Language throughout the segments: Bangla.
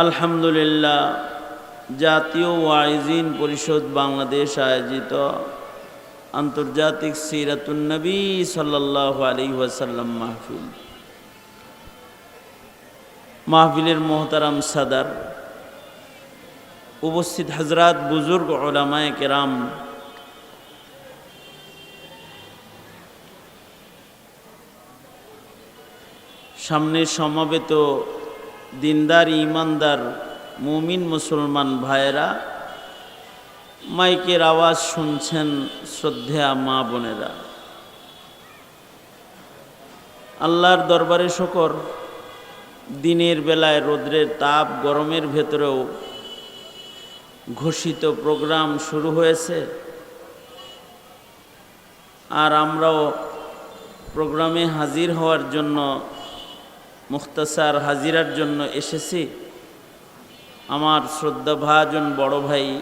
আলহামদুলিল্লাহ, জাতীয় ওয়াইজিন পরিষদ বাংলাদেশ আয়োজিত আন্তর্জাতিক সিরাতুন্নবী সাল্লাহ আলী ওয়াসাল্লাম মাহফিল। মাহফিলের মোহতারাম সাদার, উপস্থিত হজরত বুজুর্গ ওলামায় কেরাম, সামনে সমাবেত দিনদার, ইমানদার, মুমিন মুসলমান ভাইয়েরা, মাইকের আওয়াজ শুনছেন শ্রদ্ধা মা বোনেরা। আল্লাহর দরবারে শকর, দিনের বেলায় রোদ্রের তাপ, গরমের ভেতরেও ঘোষিত প্রোগ্রাম শুরু হয়েছে। আর আমরাও প্রোগ্রামে হাজির হওয়ার জন্য মুখতাসার হাজিরার জন্য এসেছি। আমার শ্রদ্ধাভাজন বড় ভাই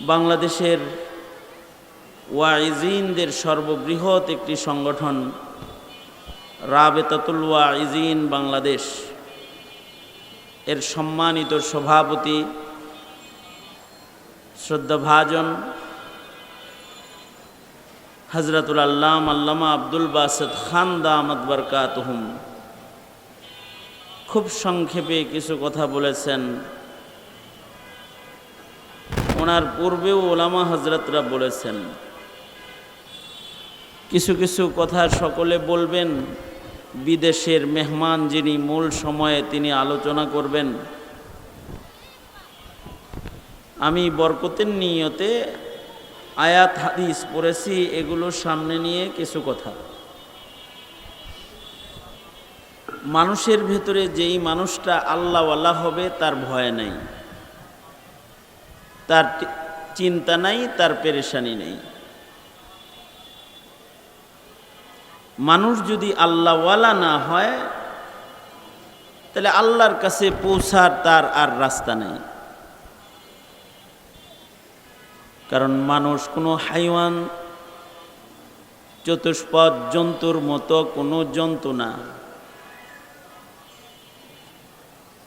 বাংলাদেশের ওয়াইজিনদের সর্ববৃহৎ একটি সংগঠন, রাবেতাতুল ওয়াইজিন বাংলাদেশ। এর সম্মানিত সভাপতি, শ্রদ্ধাভাজন হজরতুল আল্লাম আল্লামা আব্দুল বাসদ খান দামদ বরকাতহুম। খুব সংক্ষেপে কিছু কথা বলেছেন। ওনার পূর্বেও ওলামা হজরতরা বলেছেন। কিছু কিছু কথা সকলে বলবেন। বিদেশের মেহমান যিনি মূল সময়ে তিনি আলোচনা করবেন। আমি বরকতের নিয়তে আয়াত, হাদিস পড়েছি, এগুলো সামনে নিয়ে কিছু কথা। মানুষের ভেতরে যেই মানুষটা আল্লাহওয়ালা হবে, তার ভয় নাই। তার চিন্তা নাই, তার পেরেশানি নেই। মানুষ যদি আল্লাহওয়ালা না হয়, তাহলে আল্লাহর কাছে পৌঁছার তার আর রাস্তা নেই। কারণ মানুষ কোনো হাইওয়ান, চতুষ্পদ জন্তুর মতো কোনো জন্তু না।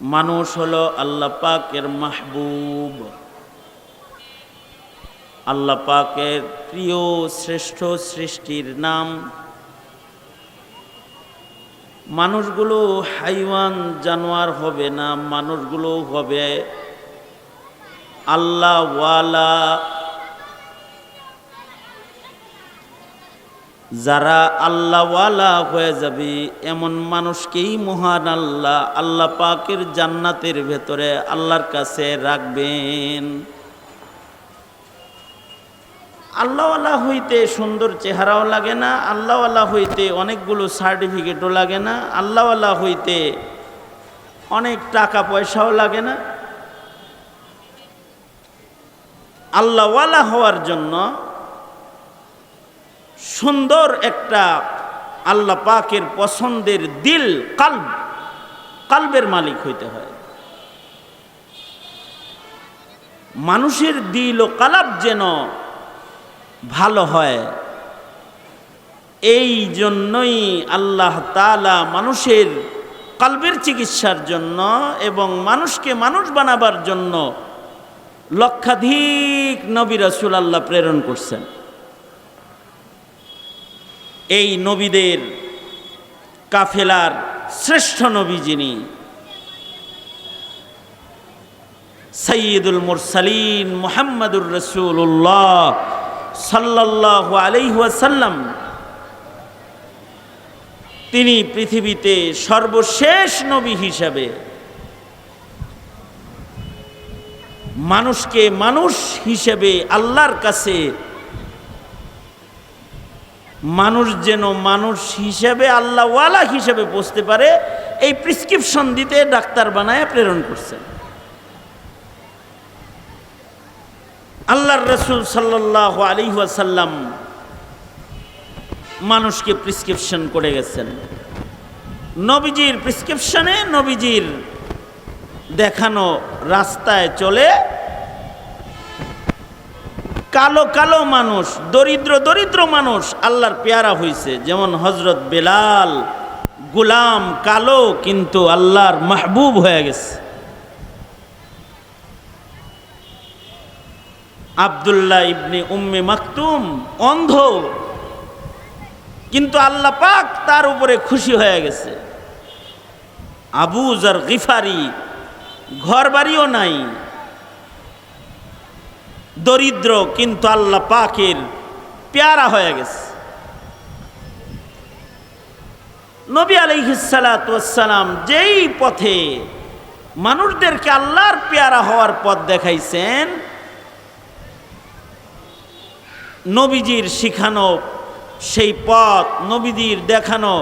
মানুষ হলো আল্লাহ পাকের মাহবুব। আল্লাহ পাকের প্রিয় শ্রেষ্ঠ সৃষ্টির নাম। মানুষগুলো হাইওয়ান, জানোয়ার হবে না, মানুষগুলো হবে আল্লাহওয়ালা যারা আল্লাহওয়ালা হয়ে যাবে, এমন মানুষকেই মহান আল্লাহ আল্লাহ পাকের জান্নাতের ভেতরে আল্লাহর কাছে রাখবেন। আল্লাহওয়ালা হইতে সুন্দর চেহারাও লাগে না, আল্লাহওয়ালা হইতে অনেকগুলো সার্টিফিকেটও লাগে না, আল্লাহওয়ালা হইতে অনেক টাকা পয়সাও লাগে না। আল্লাহওয়ালা হওয়ার জন্য সুন্দর একটা আল্লাহ পাকের পছন্দের দিল, কাল্ব। কালবের মালিক হইতে হয়। মানুষের দিল ও কালাব যেন ভালো হয়, এই জন্যই আল্লাহ তালা মানুষের কালবের চিকিৎসার জন্য এবং মানুষকে মানুষ বানাবার জন্য লক্ষাধিক নবী রসুল আল্লাহ প্রেরণ করছেন। এই নবীদের কাফেলার শ্রেষ্ঠ নবী যিনি সৈয়দুল মুরসালিন মোহাম্মদুর রসুল্লাহ সাল্লাহ আলাইহাসাল্লাম তিনি পৃথিবীতে সর্বশেষ নবী হিসাবে মানুষকে মানুষ হিসেবে আল্লাহর কাছে মানুষ যেন মানুষ হিসেবে, আল্লাহওয়ালা হিসেবে বসতে পারে, এই প্রিসক্রিপশন দিতে ডাক্তার বানায় প্রেরণ করছেন। আল্লাহর রসুল সাল্লাহ আলী ওয়াসাল্লাম মানুষকে প্রিসক্রিপশন করে গেছেন। নবীজির প্রিসক্রিপশনে নবীজির দেখানো রাস্তায় চলে কালো কালো মানুষ, দরিদ্র দরিদ্র মানুষ আল্লাহর পেয়ারা হয়েছে যেমন হজরত বেলাল, গুলাম কালো কিন্তু আল্লাহর মাহবুব হয়ে গেছে। আবদুল্লাহ ইবনে উম্মে মাকতুম অন্ধ, কিন্তু আল্লাহ পাক তার উপরে খুশি হয়ে গেছে। আবু জার গিফারি ঘর বাড়িও নাই দরিদ্র, কিন্তু আল্লাহ পাকের পেয়ারা হয়ে গেছে। নবী আলহিসালাম যেই পথে মানুষদেরকে আল্লাহর পেয়ারা হওয়ার পথ দেখাইছেন, নবীজির শিখানো সেই পথ, নবীজির দেখানো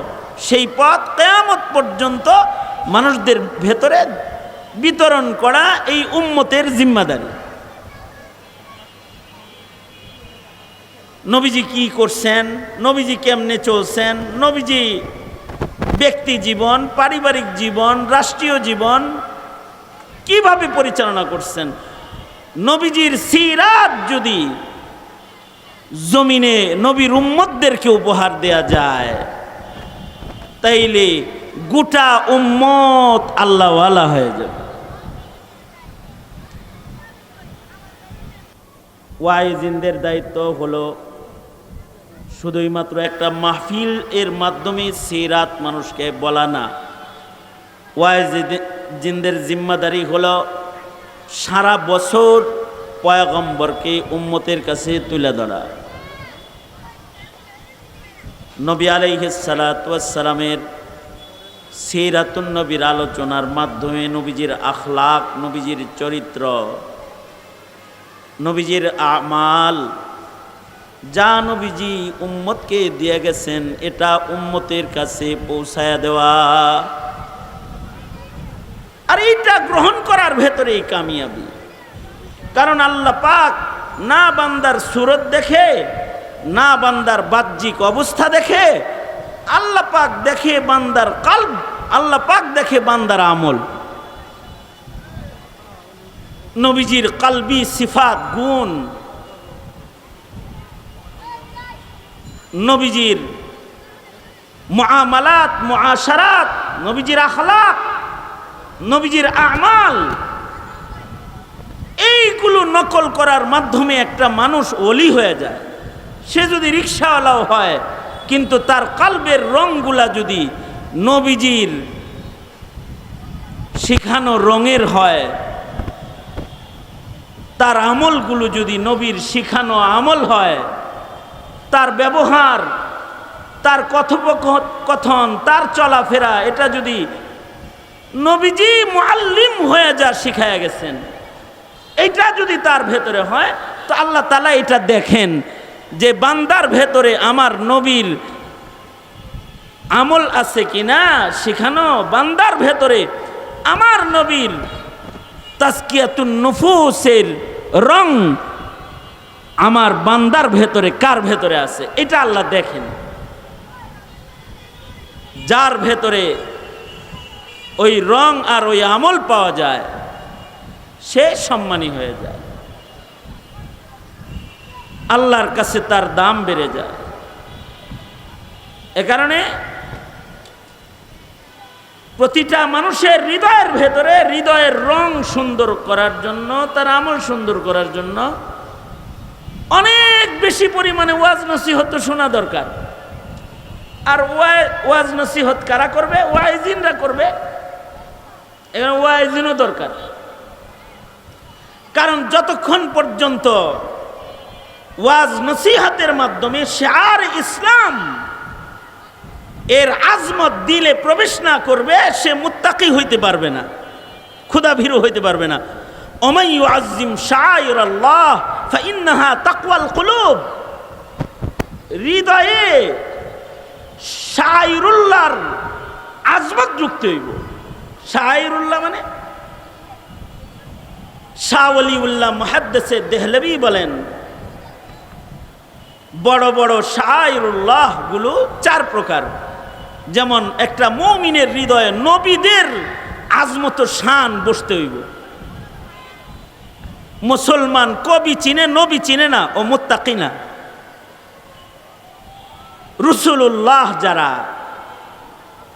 সেই পথ কেয়ামত পর্যন্ত মানুষদের ভেতরে বিতরণ করা এই উম্মতের জিম্মাদারি। নবীজি কি করছেন? নবীজি কেমনে চলছেন? নবীজি ব্যক্তি জীবন, পারিবারিক জীবন, রাষ্ট্রীয় জীবন কীভাবে পরিচালনা করছেন? নবীজির সিরাত যদি জমিনে নবীর উম্মতদেরকে উপহার দেয়া যায়, তাইলে গোটা উম্মত আল্লাহওয়ালা হয়ে যাবে। ওয়াইজিনদের দায়িত্ব হলো শুধুই মাত্র একটা মাহফিল এর মাধ্যমে সিরাত মানুষকে বলা না। ওয়াইজিনদের জিম্মাদারি হলো সারা বছর পয়গম্বরকে উম্মতের কাছে তুলে ধরা। নবী আলাইসালামের সিরাতুন নবীর আলোচনার মাধ্যমে নবীজির আখলাক, নবীজির চরিত্র, নবীজির আমাল যা নবীজি উম্মতকে দিয়ে গেছেন, এটা উম্মতের কাছে পৌঁছায়া দেওয়া। আর এইটা গ্রহণ করার ভেতরেই কামিয়াবি। কারণ আল্লাহ পাক না বান্দার সুরত দেখে, না বান্দার বাহ্যিক অবস্থা দেখে, আল্লাহ পাক দেখে বান্দার কাল্ব, আল্লাহ পাক দেখে বান্দার আমল। নবীজির কালবি, সিফাত, গুণ নবীজির মহামালাত মহাসারাত নবীজির আখলাক, নবীজির আমাল, এইগুলো নকল করার মাধ্যমে একটা মানুষ অলি হয়ে যায়। সে যদি রিক্সাওয়ালাও হয়, কিন্তু তার কালবের রংগুলা যদি নবীজির শিখানো রঙের হয়, তার আমলগুলো যদি নবীর শিখানো আমল হয় তার ব্যবহার, তার কথোপকথন তার চলাফেরা, এটা যদি নবীজি মুআল্লিম হয়ে যা শিখায়া গেছেন, এইটা যদি তার ভেতরে হয়, তো আল্লাহ তালা এটা দেখেন যে বান্দার ভেতরে আমার নবীর আমল আছে কিনা শিখানো, বান্দার ভেতরে আমার নবীর তাস্কিয়াতুন নফুসের রং আমার বান্দার ভেতরে কার ভেতরে আছে? এটা আল্লাহ দেখেন। যার ভেতরে ওই রং আর ওই আমল পাওয়া যায়, সে সম্মানী হয়ে যায়। আল্লাহর কাছে তার দাম বেড়ে যায়। এ কারণে প্রতিটা মানুষের হৃদয়ের ভেতরে হৃদয়ের রং সুন্দর করার জন্য, তার আমল সুন্দর করার জন্য অনেক বেশি পরিমাণে ওয়াজ নসিহত শোনা দরকার। আর ওয়াজ নসিহত কারা করবে? ওয়াইজিনরা করবে। এখানে ওয়াইজিনও দরকার। কারণ যতক্ষণ পর্যন্ত ওয়াজ নসিহাতের মাধ্যমে শেয়ার ইসলাম এর আজমত দিলে প্রবেশ না করবে, সে মুত্তাকি হইতে পারবে না ক্ষুদা ভীরু হইতে পারবে না। ওমাই আজিম শায়র আল্লাহ ফাইন্নাহা তাকওয়াল কুলুব। হৃদয়ে শায়রুল্লাহর আজমত যুক্ত হইব। শায়রুল্লাহ মানে? শাহ উল্লাহ মহাদ্দেসে দেহলবি বলেন, বড় বড় শায়রুল্লাহগুলো চার প্রকার। যেমন একটা মৌমিনের হৃদয়ে নবীদের আজমত শান বসতে হইব। মুসলমান কবি চিনে, নবী চিনে না, ও মোত্তাকি না। রসুল্লাহ যারা,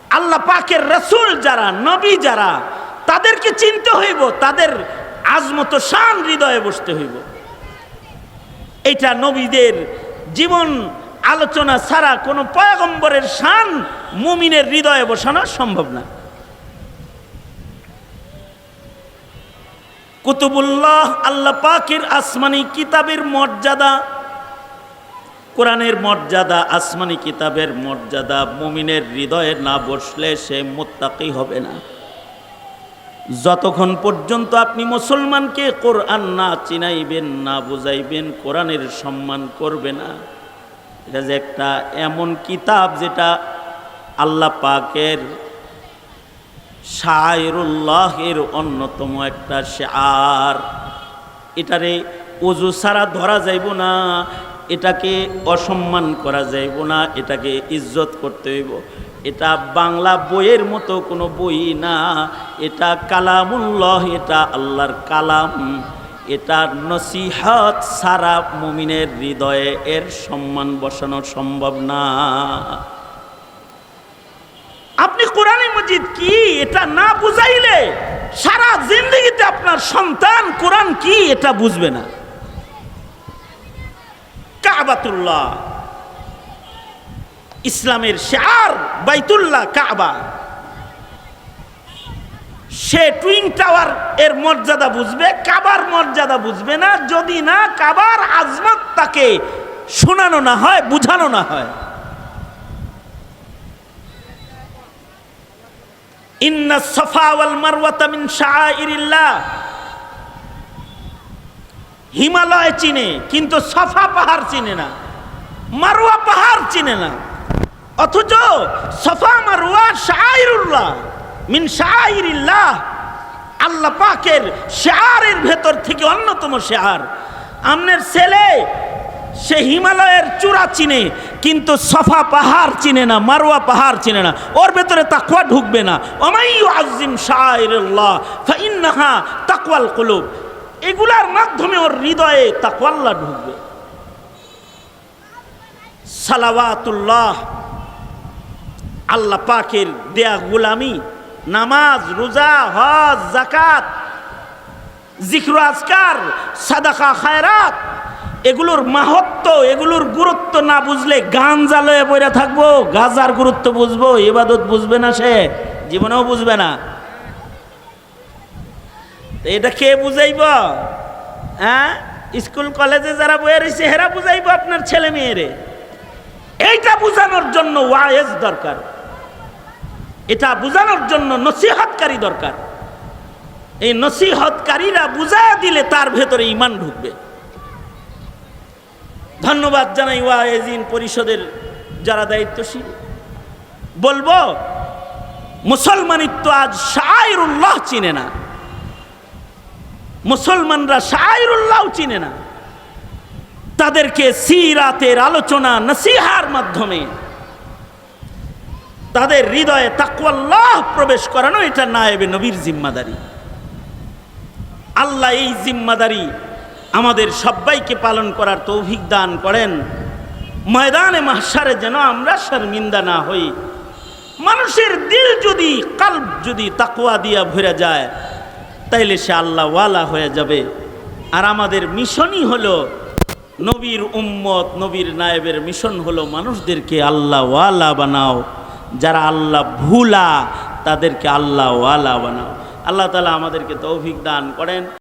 আল্লাহ পাকের রসুল যারা, নবী যারা, তাদেরকে চিনতে হইব, তাদের আজমত শান হৃদয়ে বসতে হইব। এটা নবীদের জীবন আলোচনা ছাড়া কোনো পয়গম্বরের শান মুমিনের হৃদয়ে বসানো সম্ভব না। কুতুবুল্লাহ, আল্লাহ পাকের আসমানি কিতাবের মর্যাদা, কোরআনের মর্যাদা, আসমানি কিতাবের মর্যাদা, মুমিনের হৃদয়ে না বসলে সে মোত্তাকি হবে না। যতক্ষণ পর্যন্ত আপনি মুসলমানকে কোরআন না চিনাইবেন, না বুঝাইবেন, কোরআনের সম্মান করবে না, এটা যে একটা এমন কিতাব যেটা আল্লাহ পাকের শায়রুল্লাহের অন্যতম একটা শেয়ার। এটারে অজু ছাড়া ধরা যাইব না, এটাকে অসম্মান করা যাইব না, এটাকে ইজ্জত করতে হইব। এটা বাংলা বইয়ের মতো কোনো বই না, এটা কালামুল্লাহ, এটা আল্লাহর কালাম। এটা নসিহত সারা মুমিনের হৃদয়ে এর সম্মান বসানো সম্ভব না। আপনি কোরআনে মজিদ কি? এটা না বুঝাইলে সারা জিন্দগিতে আপনার সন্তান কোরআন কি এটা বুঝবে না। কাবাতুল্লাহ। ইসলামের শেয়ার বাইতুল্লাহ কাবা। সে টুইং টাওয়ার এর মর্যাদা বুঝবে, কাবার মর্যাদা বুঝবে না। যদি না, কাবার আজমত তাকে শোনানো না হয়, বুঝানো না হয়। ইন্না সফা ওয়াল মারওয়াতা মিন শাআইরিল্লাহ। হিমালয় চিনে, কিন্তু সফা পাহাড় চিনে না। মারওয়া পাহাড় চিনে না। অথচ সফা মারওয়া শাআইরুল্লাহ মিন শাআইরিল্লাহ। আল্লাহ পাকের শেয়ারের ভেতর থেকে অন্যতম শেয়ার আমনের ছেলে সে হিমালয়ের চূড়া চিনে, কিন্তু সফা পাহাড় চিনে না, মারোয়া পাহাড় চিনে না। ওর ভেতরে তাকুয়া ঢুকবে না। অমাইয়ু আজিম শাহরুল্লাহ কুলুব। এগুলার মাধ্যমে ওর হৃদয়ে তাকওয়াল্লাহ ঢুকবে। সালাওয়াতুল্লাহ, আল্লাহ পাকের দেয়া গুলামি, নামাজ, রোজা, হজ জাকাত জিক্র আজকার, সাদাকা খায়রাত এগুলোর মাহাত্ম, এগুলোর গুরুত্ব না বুঝলে গান জ্বালয়ে বইরা থাকব, গাজার গুরুত্ব বুঝব, ইবাদত বুঝবে না সে, জীবনেও বুঝবে না। এটা কে বুঝাইব? হ্যাঁ? স্কুল, কলেজে যারা বয়ে রয়েছে, হেরা বুঝাইব আপনার ছেলে মেয়েরে। এইটা বুঝানোর জন্য ওয়াইজ দরকার। এটা বুঝানোর জন্য নসিহতকারী দরকার। এই নসিহতকারীরা বুঝায় দিলে তার ভেতরে ইমান ঢুকবে। ধন্যবাদ জানাই ওয়াইজিন পরিষদের যারা দায়িত্বশীল। বলব, মুসলমানিত্ব আজ শায়রুল্লাহ চিনে না। মুসলমানরা শায়রুল্লাহ চিনে না। তাদেরকে সিরাতের আলোচনা, নসিহার মাধ্যমে। তাদের হৃদয়ে তাকুয়াল্লাহ প্রবেশ করানো, এটা নায়েবে নবীর জিম্মাদারি। আল্লাহ এই জিম্মাদারি আমাদের সবাইকে পালন করার তৌফিক দান করেন। ময়দানে মাহসারে যেন আমরা শর্মিন্দা না হই। মানুষের দিল যদি, কাল্ব যদি তাকুয়া দিয়া ভরে যায়, তাইলে সে আল্লাহ ওয়ালা হয়ে যাবে। আর আমাদের মিশনই হলো, নবীর উম্মত, নবীর নায়েবের মিশন হলো মানুষদেরকে আল্লাহ ওয়ালা বানাও। যারা আল্লাহ ভুলা, তাদেরকে আল্লাহ ওয়ালা বানাও। আল্লাহ তালা আমাদেরকে তৌফিক দান করেন।